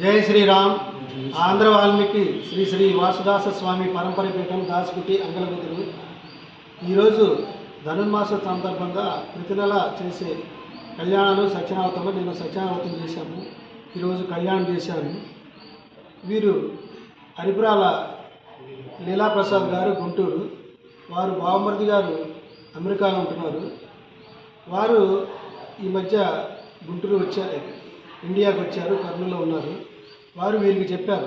జై శ్రీరామ్. ఆంధ్ర వాల్మీకి శ్రీ శ్రీ వాసుదాస స్వామి పరంపర పీఠం దాసుకుటి అంగలగుదురు ఈరోజు ధనుర్మాస సందర్భంగా ప్రతి నెల చేసే కళ్యాణాలు సత్యనావతంలో నేను సత్యనావతం చేశాము ఈరోజు కళ్యాణం చేశాను. వీరు హరిపురాల లీలాప్రసాద్ గారు గుంటూరు. వారు బావమరిది గారు అమెరికాలో ఉంటున్నారు. వారు ఈ మధ్య గుంటూరు వచ్చారు. ఇండియాకి వచ్చారు కర్నూలులో ఉన్నారు. వారు వీరికి చెప్పారు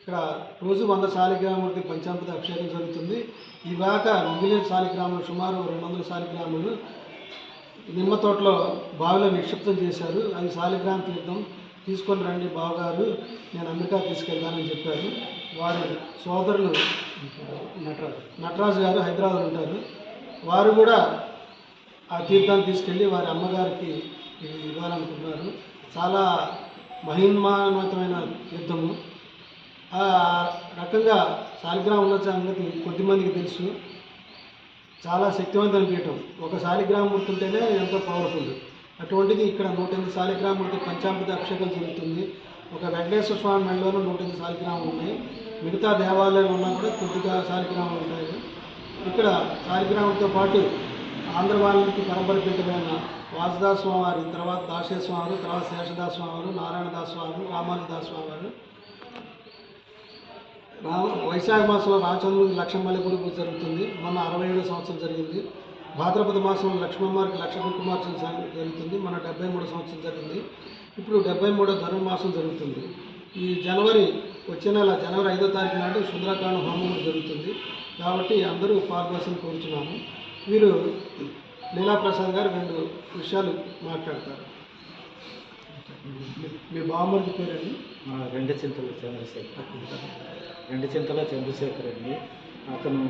ఇక్కడ రోజు వంద శాలిగ్రాములకి పంచామృత అభిషేకం జరుగుతుంది. ఇవాక మిగిలిన శాలిగ్రాములు సుమారు రెండు వందల శాలిగ్రాములు నిమ్మ తోటలో బావిలో నిక్షిప్తం చేశారు. అది శాలిగ్రామ తీర్థం తీసుకొని రండి బావగారు నేను అమెరికా తీసుకెళ్తానని చెప్పారు. వారి సోదరులు నటరాజు. నటరాజు గారు హైదరాబాద్ ఉంటారు. వారు కూడా ఆ తీర్థాన్ని తీసుకెళ్ళి వారి అమ్మగారికి ఇవ్వాలనుకుంటున్నారు. చాలా మహిమాన్వితమైన యుద్ధము. ఆ రకంగా శాలిగ్రామం ఉన్న సంగతి కొద్దిమందికి తెలుసు. చాలా శక్తివంతమైన పీఠం ఒక శాలిగ్రామం ఉంటేనే ఎంతో పవర్ఫుల్ అటువంటిది ఇక్కడ నూట ఎనిమిది శాలిగ్రాములకి పంచామృత అభిషేకం జరుగుతుంది. ఒక వెంకటేశ్వర స్వామి మెడలోనూ నూట ఎనిమిది శాలిగ్రాములు ఉన్నాయి. మిగతా దేవాలయాలు ఉన్నా కూడా కొద్దిగా శాలిగ్రాములు ఉంటాయి. ఇక్కడ శాలిగ్రామంతో పాటు ఆంధ్ర వాళ్ళకి పరంపర వాసుదాస్ స్వామివారి తర్వాత దాసే స్వామి తర్వాత శేషదాస్ స్వామి నారాయణదాస్ స్వామి రామానుదాస్ స్వామి వారు వైశాఖ మాసంలో రామచంద్రుడికి లక్ష్మణ గుడి జరుగుతుంది. మొన్న అరవై ఏడో సంవత్సరం జరిగింది. భాద్రపద మాసంలో లక్ష్మణవారికి లక్ష్మణ్ కుమార్చన జరుగుతుంది. మన డెబ్బై మూడో సంవత్సరం జరిగింది. ఇప్పుడు డెబ్బై మూడో ధనుర్మాసం జరుగుతుంది. ఈ జనవరి వచ్చే నెల జనవరి ఐదో తారీఖు నాడు సుందరకాండ హోమం జరుగుతుంది. కాబట్టి అందరూ పాల్గొనాల్సింది కోరుతున్నాము వీరు లీలాప్రసాద్ గారు రెండు విషయాలు మాట్లాడతారు. మీ- బామ్మడి పేరండి? మా రెండు చింతల చంద్రశేఖర్ రెండు చింతల చంద్రశేఖర్ అండి అతను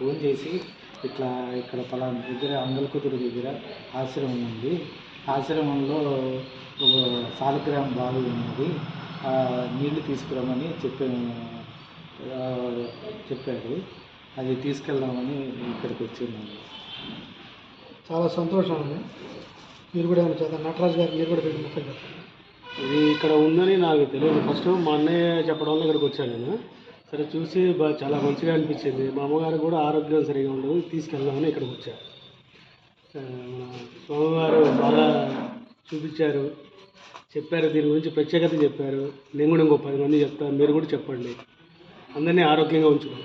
ఫోన్ చేసి ఇట్లా ఇక్కడ పలానా దగ్గర అంగల్కుతురు దగ్గర ఆశ్రమం ఉంది. ఆశ్రమంలో ఒక సాలగ్రామ్ బావి ఉన్నది. నీళ్ళు తీసుకురామని చెప్పా చెప్పాడు. అది తీసుకెళ్దామని ఇక్కడికి వచ్చిన్నాను చాలా సంతోషం అండి. మీరు కూడా ఏమైనా చేద్దాం. నటరాజు గారు మీరు కూడా ముక్కలు చెప్పండి ఇది ఇక్కడ ఉందని నాకు తెలియదు. ఫస్ట్ మా అన్నయ్య చెప్పడం వల్ల ఇక్కడికి వచ్చాను నేను. సరే చూసి చాలా మంచిగా అనిపించింది. మా అమ్మగారు కూడా ఆరోగ్యం సరిగా ఉండదు. తీసుకెళ్దామని ఇక్కడికి వచ్చా ఆ, మన స్వామివారు బాగా చూపించారు. చెప్పారు. దీని గురించి ప్రత్యేకత చెప్పారు. నేను కూడా ఇంకో పది మంది చెప్తాను. మీరు కూడా చెప్పండి. అందరినీ ఆరోగ్యంగా ఉంచుకోండి.